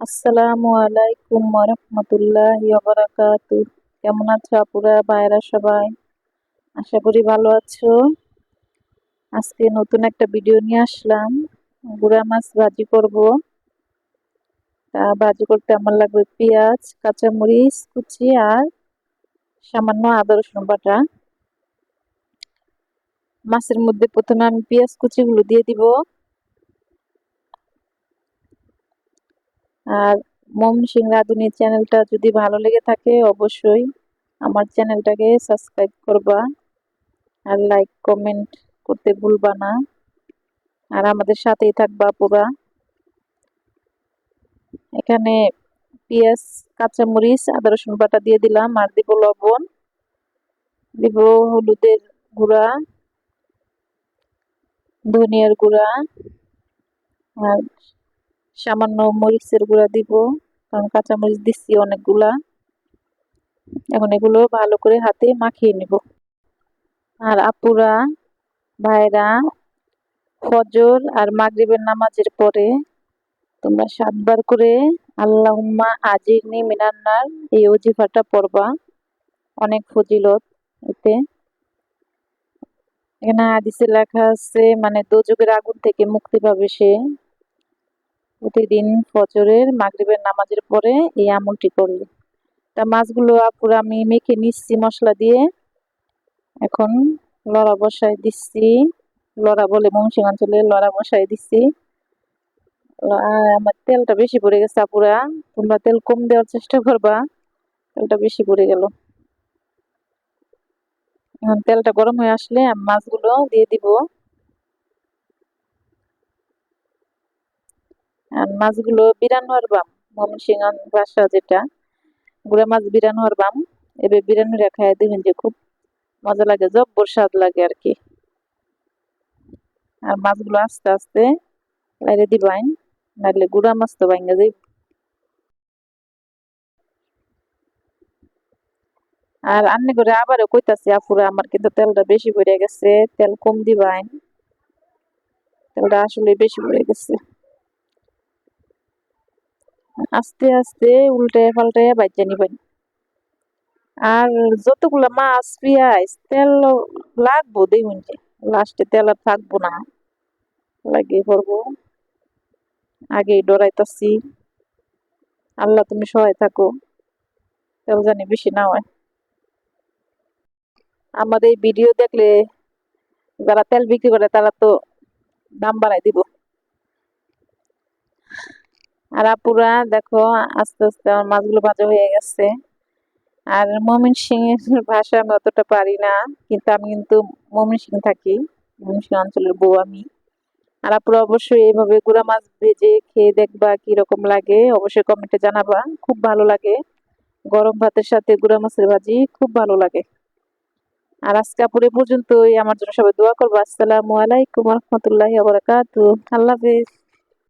আসসালামু আলাইকুম রহমতুল্লাহ বারাকাতু কেমন আছো আপুরা ভাইরা সবাই? আশা করি ভালো আছো। আজকে নতুন একটা ভিডিও নিয়ে আসলাম। গুড়া মাছ ভাজি করব। তা ভাজি করতে আমার লাগবে পেঁয়াজ, কাঁচামরিচ, কুচি আর সামান্য আদা, রসুন বাটা। মাছের মধ্যে প্রথমে আমি পেঁয়াজ, কুচিগুলো দিয়ে দিব। মম সিং রাধুনি চ্যানেলটা যদি ভালো লেগে থাকে, অবশ্যই আমার চ্যানেলটাকে সাবস্ক্রাইব করবা আর লাইক, কমেন্ট করতে ভুলবা না। আর আমাদের সাথেই থাকবা পুরা এখানে পেঁয়াজ, কাঁচামরিচ, আদা, রসুন বাটা দিয়ে দিলাম আর দিব লবণ। দিব হলুদের গুঁড়া, ধনিয়ার গুঁড়া আর সামান্য মরিচের গুঁড়া দিব, কারণ কাঁচামরিচ দিচ্ছি অনেকগুলা। এখন এগুলো ভালো করে হাতে মাখিয়ে নিব। আর আপুরা, ভাইরা, ফজর আর মাগরিবের নামাজের পরে তোমরা সাতবার করে আল্লাহুম্মা আজিরনি মিনান্নার এই অজিফাটা পড়বা। অনেক ফজিলত এতে। এখানে হাদিসে লেখা আছে মানে দোজকের আগুন থেকে মুক্তি পাবে সে। প্রতিদিন ফজরের মাগরিবের নামাজের পরে এই আমলটি করলে। তা মাছগুলো আপুর আমি মেখে নিচ্ছি মশলা দিয়ে। এখন লড়া বসাই দিচ্ছি। লড়া বলে মংসিং লড়া বসাই দিচ্ছি। আমার তেলটা বেশি পড়ে গেছে আপুরা। তোমরা তেল কম দেওয়ার চেষ্টা করবা। তেলটা বেশি পড়ে গেল। এখন তেলটা গরম হয়ে আসলে মাছগুলো দিয়ে দিব। মাছগুলো বিরান হরবাম ময়মনসিংহ বাসা যেটা, গুড়া মাছ বিরান হরবাম এবার বিরান হয়ে খাই দেখবেন যে খুব মজা লাগে, জব্বর স্বাদ লাগে আর কি। আর মাছগুলো আস্তে আস্তে লাইরে দিবাইন নাহলে গুড়া মাছ তো ভাঙ্গা যাই আর আন্নি করে আবারও কইতাছি, আফুরা, আমার কিন্তু তেলটা বেশি পড়ে গেছে, তেল কম দিবাইন তেলটা আসলে বেশি পড়ে গেছে। আস্তে আস্তে উল্টে পাল্টে বাজ্যা নিবেন আর যতগুলা মাছ, পেঁয়াজ, তেল লাগবো দেখুন যে লাস্টে তেল আর থাকব না। লাগিয়ে পড়ব। আগেই ডরাইতাছি। আল্লাহ তুমি সহায় থাকো। তেল জানি বেশি না হয়। আমার এই ভিডিও দেখলে যারা তেল বিক্রি করে তারা তো দাম বাড়াই দিব। আর আপুরা, দেখো, আস্তে আস্তে আমার মাছগুলো ভাজা হয়ে গেছে। আর মমিন সিং এর ভাষা আমি অতটা পারি না, কিন্তু আমি কিন্তু মমিন সিং থাকি, মমিন সিং অঞ্চলের বউ আমি। আর আপুরা অবশ্যই এইভাবে গুড়া মাছ ভেজে খেয়ে দেখবা কীরকম লাগে, অবশ্যই কমেন্টে জানাবা, খুব ভালো লাগে। গরম ভাতের সাথে গুড়া মাছের ভাজি খুব ভালো লাগে। আর আজকে আপুরে পর্যন্তই, আমার জন্য সবাই দোয়া করব। আসসালামু আলাইকুম রহমতুল্লাহ আল্লাহ হাফিজ।